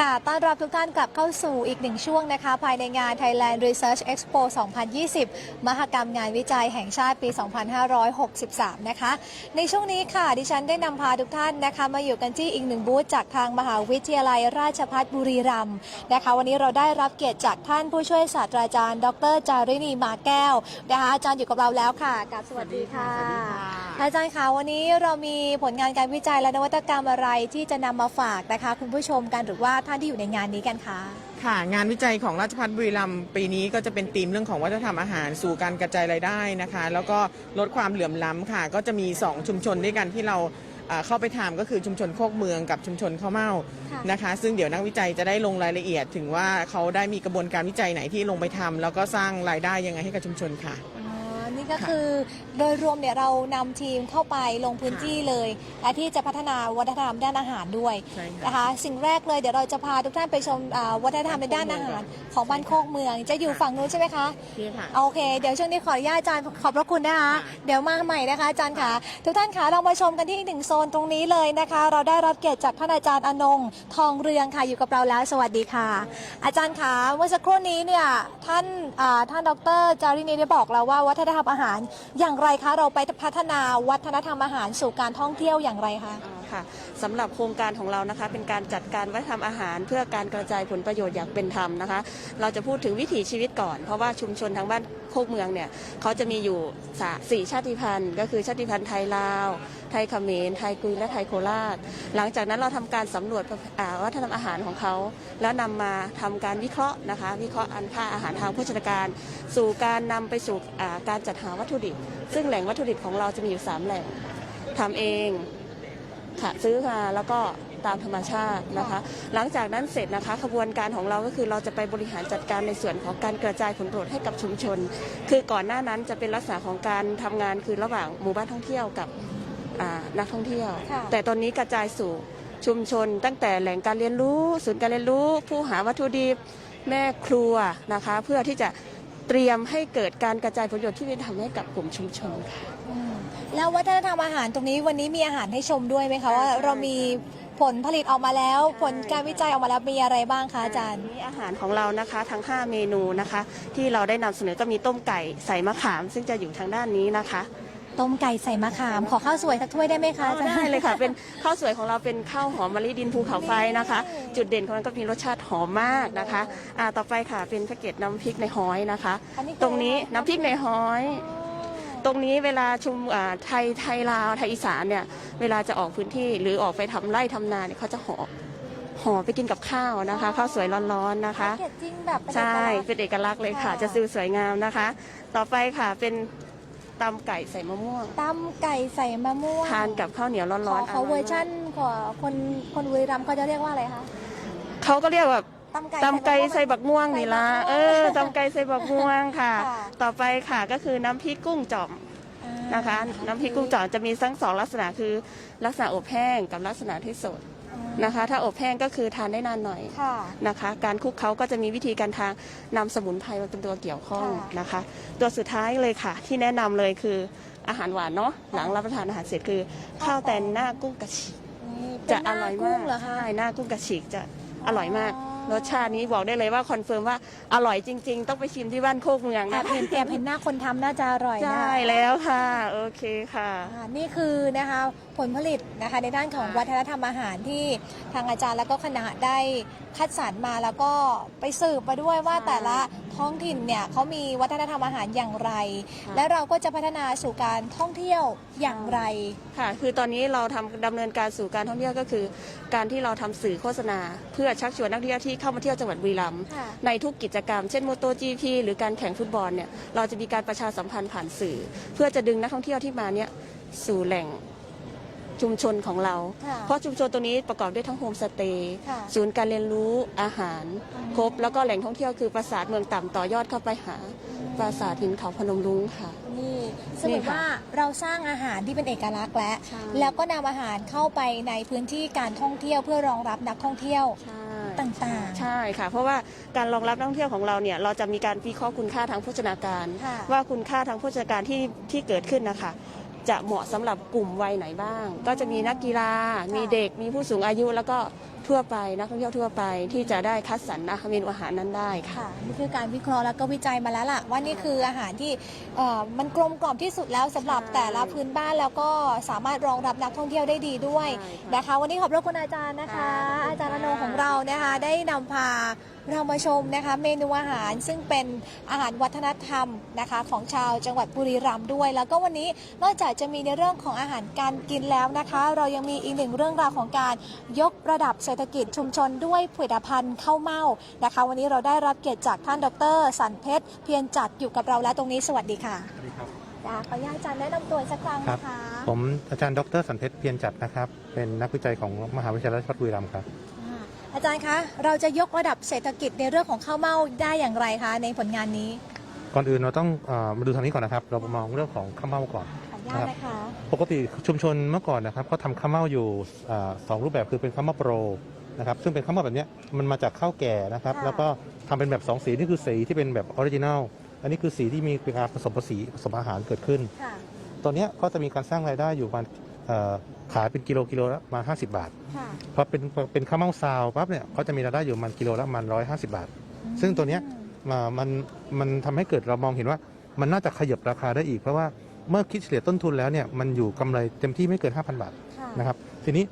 ค่ะ ต้อนรับทุกท่านกลับเข้าสู่อีกหนึ่งช่วงนะคะ ภายในงาน Thailand Research Expo 2020 มหกรรมงานวิจัยแห่งชาติปี 2563 นะคะ ในช่วงนี้ค่ะ ดิฉันได้นำพาทุกท่านนะคะ มาอยู่กันที่อีกหนึ่งบูธจากทางมหาวิทยาลัยราชภัฏบุรีรัมย์นะคะ วันนี้เราได้รับเกียรติจากท่านผู้ช่วยศาสตราจารย์ ดรจารินีมาแก้วนะคะอาจารย์อยู่กับเราแล้วค่ะกับสวัสดีค่ะสวัสดีค่ะ อาจารย์คะวันนี้เรามีผลงานการวิจัยและนวัตกรรมอะไรที่จะนำมาฝากนะคะ คุณผู้ชมกันหรือว่าท่านที่อยู่ในงานนี้กันคะค่ะ งานวิจัยของราชภัฏบุรีรัมย์ปีนี้ก็จะเป็นธีมเรื่องของวัฒนธรรมอาหารสู่การกระจายรายได้นะคะ แล้วก็ลดความเหลื่อมล้ำค่ะ ก็จะมี 2 ชุมชนด้วยกันที่เราเอ่อเข้าไปทำก็คือชุมชนโคกเมืองกับชุมชนข้าวเม่าค่ะนะคะ ซึ่งเดี๋ยวนักวิจัยจะได้ลงรายละเอียดถึงว่าเขาได้มีกระบวนการวิจัยไหนที่ลงไปทำแล้วก็สร้างรายได้ยังไงให้กับชุมชนค่ะอ๋อ นี่ก็คือ โดยรวมเนี่ยเรานำทีมเข้าไปลงพื้นที่เลยและที่จะพัฒนาวัฒนธรรมด้านอาหารด้วยใช่ค่ะนะคะ สิ่งแรกเลยเดี๋ยวเราจะพาทุกท่านไปชมอ่าวัฒนธรรมในด้านอาหารของบ้านโคกเมือง จะอยู่ฝั่งนู้นใช่ไหมคะ นี่ค่ะ โอเค เดี๋ยวช่วงนี้ขออนุญาตอาจารย์ขอบพระคุณนะคะเดี๋ยวมาใหม่นะคะอาจารย์ค่ะ ทุกท่านคะเรามาชมกันที่อีกหนึ่งโซนตรงนี้เลยนะคะ เราได้รับเกียรติจากท่านอาจารย์อนงทองเรืองค่ะอยู่กับเราแล้ว สวัสดีค่ะ อาจารย์คะเมื่อสักครู่นี้เนี่ยท่านอ่าท่านดรจารินีได้บอกเราว่าวัฒนธรรมอาหาร อย่างไรคะ เราไปพัฒนาวัฒนธรรมอาหารสู่การท่องเที่ยวอย่างไรคะ ค่ะสำหรับโครงการของเรานะคะ เป็นการจัดการวัฒนธรรมอาหาร เพื่อการกระจายผลประโยชน์อย่างเป็นธรรมนะคะ เราจะพูดถึงวิถีชีวิตก่อน เพราะว่าชุมชนทางบ้านโคกเมืองเนี่ยเขาจะมีอยู่สี่ชาติพันธุ์ ก็คือชาติพันธุ์ไทยลาว ไทยเขมร ไทยกุยและไทยโคราช หลังจากนั้นเราทำการสำรวจวัฒนธรรมอาหารของเขา แล้วนำมาทำการวิเคราะห์นะคะ วิเคราะห์อันค่าอาหารทางโภชนาการ สู่การนำไปสู่การจัดหาวัตถุดิบ ซึ่งแหล่งวัตถุดิบของเราจะมีอยู่สามแหล่งทำเอง ค่ะซื้อมาแล้วก็ตามธรรมชาตินะคะ หลังจากนั้นเสร็จนะคะขบวนการของเราก็คือเราจะไปบริหารจัดการในส่วนของการกระจายผลประโยชน์ให้กับชุมชน คือก่อนหน้านั้นจะเป็นลักษณะของการทำงานคือระหว่างหมู่บ้านท่องเที่ยวกับอ่านักท่องเที่ยวค่ะแต่ตอนนี้กระจายสู่ชุมชน ตั้งแต่แหล่งการเรียนรู้ศูนย์การเรียนรู้ ผู้หาวัตถุดิบแม่ครัวนะคะ เพื่อที่จะเตรียมให้เกิดการกระจายผลประโยชน์ที่เป็นธรรมให้กับกลุ่มชุมชนค่ะอืม แล้ววัฒนธรรมอาหารตรงนี้วันนี้มีอาหารให้ชมด้วยไหมคะว่าเรามีผลผลิตออกมาแล้ว ผลการวิจัยออกมาแล้วมีอะไรบ้างคะอาจารย์ นี่อาหารของเรานะคะทั้ง 5 เมนูนะคะ ที่เราได้นำเสนอก็มีต้มไก่ใส่มะขาม ซึ่งจะอยู่ทางด้านนี้นะคะต้มไก่ใส่มะขาม ขอข้าวสวยสักถ้วยได้ไหมคะอาจารย์ได้เลยค่ะ เป็นข้าวสวยของเราเป็นข้าวหอมมะลิดินภูเขาไฟนะคะ จุดเด่นของมันก็มีรสชาติหอมมากนะคะอ่าต่อไปค่ะเป็นแพ็กเกจน้ำพริกในหอยนะคะ อันนี้คือ ตรงนี้อะไรคะน้ำพริกในหอย ตรงนี้เวลาชุมอ่าไทยไทยลาวไทยอีสานเนี่ยเวลาจะออกพื้นที่หรือออกไปทำไร่ทำนาเนี่ยเขาจะห่อห่อไปกินกับข้าวนะคะข้าวสวยร้อนๆนะคะแพ็กเกจจิ้งแบบเป็นใช่เอกลักษณ์เป็นเอกลักษณ์เลยค่ะค่ะจะซื้อสวยงามนะคะ ต่อไปค่ะเป็นตำไก่ใส่มะม่วงตำไก่ใส่มะม่วงทานกับข้าวเหนียวขร้ออนขอเวอร์ชั่นขอคนคนบุรีรัมย์เขาจะเรียกว่าอะไรคะเขาก็เรียกแบบ ตำไก่ตำไก่ใส่บักม่วงนี่ละใส่บักม่วงเออตำไก่ใส่บักม่วงค่ะค่ะ ต่อไปค่ะก็คือน้ำพริกกุ้งจ่อมอ่านะคะ น้ำพริกกุ้งจ่อมจะมีทั้งสองลักษณะคือลักษณะอบแห้งกับลักษณะที่สดนะคะ ถ้าอบแห้งก็คือทานได้นานหน่อยค่ะนะคะ การคลุกเขาก็จะมีวิธีการทางนำสมุนไพรมาเป็นตัวเกี่ยวข้องค่ะนะคะ ตัวสุดท้ายเลยค่ะ ที่แนะนำเลยคืออาหารหวานเนาะหลังรับประทานอาหารเสร็จคือ ข้าวแตนหน้ากุ้งกระฉีกนี่เป็นจะหอน้าร่อยกุ้มางกเหรอคะใช่หน้ากุ้งกระฉีกจะอร่อยมากอ๋อ รสชาตินี้บอกได้เลยว่าคอนเฟิร์มว่าอร่อยจริง ๆ ต้องไปชิมที่บ้านโคกเมืองแอนะบเห็นแอบเห็นหน้าคนทำน่าจะอร่อยนะใช่แล้วค่ะ โอเคค่ะ อ่านี่คือนะคะ ผลผลิตนะคะในด้านของวัฒนธรรมอาหารที่ทางอาจารย์แล้วก็คณะได้คัดสรรมาแล้วก็ไปสืบมาด้วยว่าใช่แต่ละท้องถิ่นเนี่ยเขามีวัฒนธรรมอาหารอย่างไรค่ะและเราก็จะพัฒนาสู่การท่องเที่ยวอย่างไรค่ะ คือตอนนี้เราทำดำเนินการสู่การท่องเที่ยวก็คือ การที่เราทำสื่อโฆษณา เพื่อชักชวนนักท่องเที่ยวที่เข้ามาเที่ยวจังหวัดบุรีรัมย์ค่ะในทุกกิจกรรม เช่นโมโตจีพีหรือการแข่งฟุตบอลเนี่ยเราจะมีการประชาสัมพันธ์ผ่านสื่อ เพื่อจะดึงนักท่องเที่ยวที่มาเนี่ยสู่แหล่ง ชุมชนของเรา ค่ะเพราะชุมชนตัวนี้ประกอบด้วยทั้งโฮมสเตย์ค่ะศูนย์การเรียนรู้อาหารครบ แล้วก็แหล่งท่องเที่ยวคือปราสาทเมืองต่ำต่อยอดเข้าไปหาปราสาทหินเขาพนมรุ้งค่ะ นี่สนี่รุปค่ะว่าเราสร้างอาหารที่เป็นเอกลักษณ์และใช่ แล้วก็นำอาหารเข้าไปในพื้นที่การท่องเที่ยวเพื่อรองรับนักท่องเที่ยวใช่ ต่างๆ ใช่ค่ะ เพราะว่าการรองรับนักท่องเที่ยวของเราเนี่ยเราจะมีการวิเคราะห์คุณค่าทางโภชนาการ ค่ะว่าคุณค่าทางโภชนาการที่ที่เกิดขึ้นนะคะ จะเหมาะสำหรับกลุ่มวัยไหนบ้าง ก็จะมีนักกีฬา มีเด็ก มีผู้สูงอายุ แล้วก็ทั่วไปนักท่องเที่ยวทั่วไปที่จะได้คัดสรรนะเมนูอาหารนั้นได้ค่ะค่ะนี่คือการวิเคราะห์แล้วก็วิจัยมาแล้วล่ะ ว่านี่คืออาหารที่เอ่อมันกลมกล่อมที่สุดแล้วสำหรับใช่แต่ละพื้นบ้านแล้วก็สามารถรองรับนักท่องเที่ยวได้ดีด้วยใช่ค่ะนะคะ วันนี้ขอบพระคุณอาจารย์นะคะค่ะขอบคุณอาจารย์อค่ะโนของเรานะคะได้นำพา เรามาชมนะคะเมนูอาหารซึ่งเป็นอาหารวัฒนธรรมนะคะของชาวจังหวัดบุรีรัมย์ด้วย แล้วก็วันนี้นอกจากจะมีในเรื่องของอาหารการกินแล้วนะคะ เรายังมีอีกหนึ่งเรื่องราวของการยกระดับเศรษฐกิจชุมชนด้วยผลิตภัณฑ์ข้าวเม่านะคะ วันนี้เราได้รับเกียรติจากท่านดร สันเพชรเพียรจัดอยู่กับเราแล้วตรงนี้สวัสดีค่ะสวัสดีครับค่ะขออนุญาตอาจารย์แนะนำตัวสักครั้งนะคะผมอาจารย์ดรสันเพชรเพียรจัดนะครับเป็นนักวิจัยของมหาวิทยาลัยราชภัฏบุรีรัมย์ครับ อ่าอาจารย์คะ เราจะยกระดับเศรษฐกิจในเรื่องของข้าวเม่าได้อย่างไรคะ ในผลงานนี้ก่อนอื่นเราต้องเออมาดูทางนี้ก่อนนะครับ เรามองเรื่องของข้าวเม่าก่อนขออนุญาตนะคะปกติชุมชนเมื่อก่อนนะครับเขาทำข้าวเม่าอยู่อ่าสองรูปแบบคือเป็นข้าวเม่าโปรนะครับซึ่งเป็นข้าวเม่าแบบเนี้ยมันมาจากข้าวแก่นะครับค่ะแล้วก็ทำเป็นแบบสองสีนี่คือสีที่เป็นแบบออริจินัลอันนี้คือสีที่มีการผสมผสีผสมอาหารเกิดขึ้นค่ะตอนเนี้ยก็จะมีการสร้างรายได้อยู่ประมาณเอ่อ ขายเป็นกิโลกิโลละประมาณ50 บาทค่ะพอเป็นเป็นข้าวเม่าซาวปั๊บเนี่ยเขาจะมีรายได้อยู่ประมันกิโลละประมันร้อยห้าสิบาท ซึ่งตัวเนี้ยมามันมันทำให้เกิดเรามองเห็นว่า มันน่าจะขยับราคาได้อีก เพราะว่าเมื่อคิดเฉลี่ยต้นทุนแล้วเนี่ยมันอยู่กำไรเต็มที่ไม่เกิน 5,000 บาทค่ะ นะครับทีนี้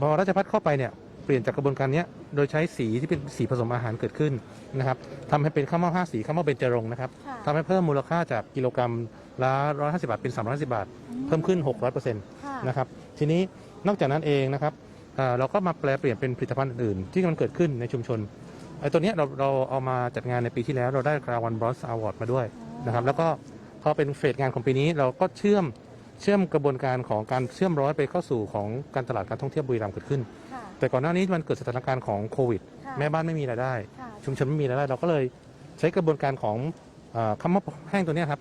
พอราชพัฒเข้าไปเนี่ย เปลี่ยนจากกระบวนการเนี้ยโดยใช้สีที่เป็นสีผสมอาหารเกิดขึ้นนะครับทำให้เป็นข้าวเม่าห้าสีข้าวเม่าเบญจรงค์นะครับค่ะทำให้เพิ่มมูลค่าจากกิโลกรัมละ150บาทเป็น350บาท เพิ่มขึ้น600%ค่ะนะครับทีนี้นอกจากนั้นเองนะครับเอ่อเราก็มาแปลเปลี่ยนเป็นผลิตภัณฑ์อื่นๆที่มันเกิดขึ้นในชุมชนไอ้ตัวเนี้ยเราเราเอามาจัดงานในปีที่แล้วเราได้รางวัลบรอสอวอร์ดมาด้วยนะครับแล้วก็พอเป็นเฟสงานของปีนี้เราก็เชื่อมเชื่อมกระบวนการของการเชื่อมร้อยไปเข้าสู่ของการตลาดการท่องเที่ยวบุรีรัมย์เกิดขึ้นค่ะ แต่ก่อนหน้านี้มันเกิดสถานการณ์ของโควิด ค่ะแม่บ้านไม่มีรายได้ ค่ะ ชุมชนไม่มีรายได้ เราก็เลยใช้กระบวนการของเอ่อข้าวเม่าแห้งตัวเนี้ยครับ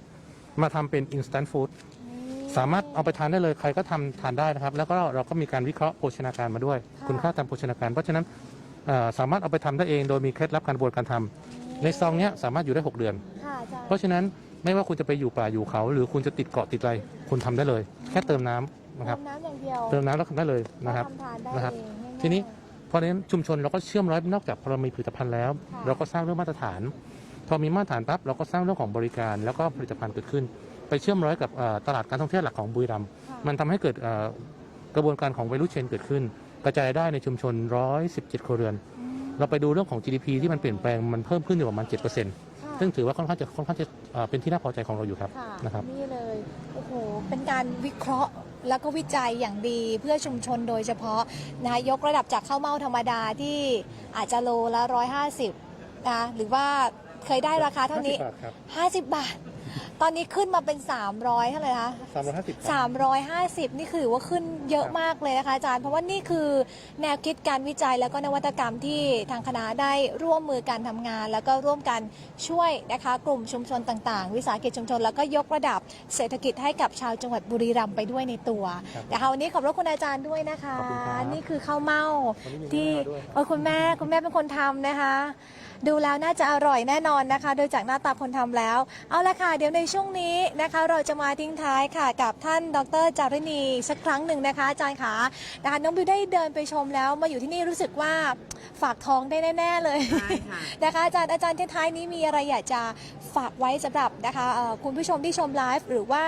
มาทำเป็น instant food สามารถเอาไปทานได้เลยใครก็ทำทานได้นะครับ แล้วก็เราก็มีการวิเคราะห์โภชนาการมาด้วย ค่ะ คุณค่าตามโภชนาการ เพราะฉะนั้นเอ่อสามารถเอาไปทำได้เองโดยมีเคล็ดลับการกระบวนการทำในซองเนี้ยสามารถอยู่ได้ 6 เดือน ค่ะอาจารย์เพราะฉะนั้นไม่ว่าคุณจะไปอยู่ป่าอยู่เขา หรือคุณจะติดเกาะติดอะไรคุณทำได้เลย แค่เติมน้ำนะครับเติมน้ำอย่างเดียวเติมน้ำแล้วทำได้เลยนะครับก็ทำทานได้นะครับ เองง่ายๆ ทีนี้เพราะฉะนั้นชุมชนเราก็เชื่อมร้อยนอกจากพอเรามีผลิตภัณฑ์แล้วค่ะเราก็สร้างเรื่องมาตรฐาน พอมีมาตรฐานปั๊บเราก็สร้างเรื่องของบริการ แล้วก็ผลิตภัณฑ์เกิดขึ้น ไปเชื่อมร้อยกับเอ่อตลาดการท่องเที่ยวหลักของบุรีรัมย์ค่ะมันทำให้เกิดเอ่อกระบวนการของ value chain เกิดขึ้น กระจายได้ในชุมชน 117 ครัวเรือน อืมเราไปดูเรื่องของ GDP ที่มันเปลี่ยนแปลงมันเพิ่มขึ้นอยู่ประมาณ 7%ค่ะซึ่งถือว่าค่อนข้างจะค่อนข้างจะเอ่อเป็นที่น่าพอใจของเราอยู่ครับ ค่ะนะครับ นี่เลย โอ้โห เป็นการวิเคราะห์ แล้วก็วิจัยอย่างดีเพื่อชุมชนโดยเฉพาะนะยกระดับจากข้าวเม่าธรรมดาที่อาจจะโลละ 150นะหรือว่าเคยได้ราคาเท่านี้ 50 บาทครับ50บาท ตอนนี้ขึ้นมาเป็น 300เท่าไหร่คะ350บาท350 นี่คือว่าขึ้นเยอะมากเลยนะคะอาจารย์ เพราะว่านี่คือแนวคิดการวิจัยแล้วก็นวัตกรรมที่ทางคณะได้ร่วมมือการทำงาน แล้วก็ร่วมกันช่วยนะคะกลุ่มชุมชนต่างๆ วิสาหกิจชุมชน แล้วก็ยกระดับเศรษฐกิจให้กับชาวจังหวัดบุรีรัมย์ไปด้วยในตัวครับนะคะวันนี้ขอบพระคุณอาจารย์ด้วยนะคะขอบคุณครับนี่คือข้าวเม่าวันนี้มีที่แม่มาด้วยเออคุณแม่คุณแม่เป็นคนทำนะคะ ดูแล้วน่าจะอร่อยแน่นอนนะคะ โดยจากหน้าตาคนทำแล้ว เอาละค่ะ เดี๋ยวในช่วงนี้นะคะ เราจะมาทิ้งท้ายค่ะ กับท่านดรจารินีสักครั้งหนึ่งนะคะอาจารย์ขานะคะน้องบิวได้เดินไปชมแล้วมาอยู่ที่นี่รู้สึกว่า ฝากท้องได้แน่ ๆ เลยใช่ค่ะ นะคะอาจารย์อาจารย์ท้ายๆนี้มีอะไรอยากจะฝากไว้สำหรับนะคะเอ่อคุณผู้ชมที่ชมไลฟ์หรือว่า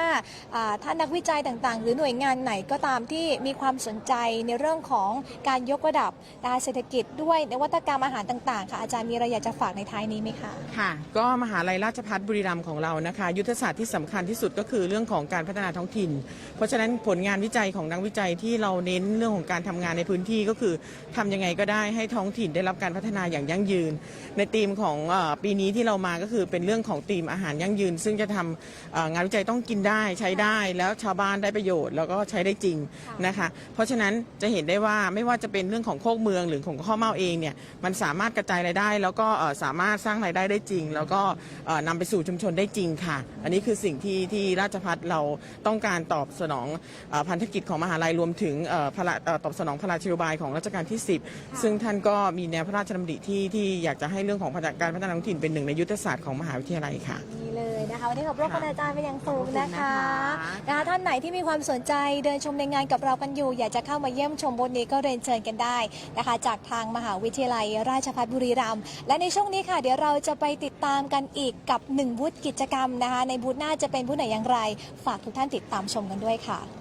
อ่าท่านนักวิจัยต่างๆ หรือหน่วยงานไหนก็ตามที่มีความสนใจในเรื่องของการยกระดับนะคะเศรษฐกิจด้วยนวัตกรรมอาหารต่างๆค่ะอาจารย์มีอะไรอยากจะฝากในท้ายนี้ไหมคะ ค่ะก็มหาลัยราชภัฏบุรีรัมย์ของเรานะคะ ยุทธศาสตร์ที่สำคัญที่สุดก็คือเรื่องของการพัฒนาท้องถิ่น เพราะฉะนั้นผลงานวิจัยของนักวิจัยที่เราเน้นเรื่องของการทำงานในพื้นที่ก็คือทำยังไงก็ได้ให้ท้อง้องถิ่นได้รับการพัฒนาอย่างยั่งยืน ในธีมของปีนี้ที่เรามาก็คือเป็นเรื่องของธีมอาหารยั่งยืน ซึ่งจะทำเอ่องานวิจัยต้องกินได้ใช้ได้แล้วชาวบ้านได้ประโยชน์ แล้วก็ใช้ได้จริงนะคะ เพราะฉะนั้นจะเห็นได้ว่าไม่ว่าจะเป็นเรื่องของโคกเมืองหรือของข้าวเม่าเองเนี่ยมันสามารถกระจายรายได้ แล้วก็สามารถสร้างรายได้ได้จริง แล้วก็เอ่อนำไปสู่ชุมชนได้จริงค่ะ อันนี้คือสิ่งที่ที่ราชพัฒเราต้องการตอบสนองอพันธกิจของมหาลัยรวมถึงตอบสนองพระราชโยบายของรัชกาลที่ 10 ซึ่งท่านก็มีแนวพระราชดำริที่ที่อยากจะให้เรื่องของการพัฒนาท้องถิ่นเป็นหนึ่งในยุทธศาสตร์ของมหาวิทยาลัยค่ะ นี่เลยนะคะนะคะวันนี้ขอบพระคุณค่ะอาจารย์เป็นอย่างสูงนะคะขอบคุณนะคะนะคะท่านไหนที่มีความสนใจเดินชมในงานกับเรากันอยู่ อยากจะเข้ามาเยี่ยมชมบูธนี้ก็เรียนเชิญกันได้นะคะ จากทางมหาวิทยาลัยราชภัฏบุรีรัมย์และในช่วงนี้ค่ะ เดี๋ยวเราจะไปติดตามกันอีกกับหนึ่งบูธกิจกรรมนะคะ ในบูธหน้าจะเป็นบูธไหนอย่างไร ฝากทุกท่านติดตามชมกันด้วยค่ะ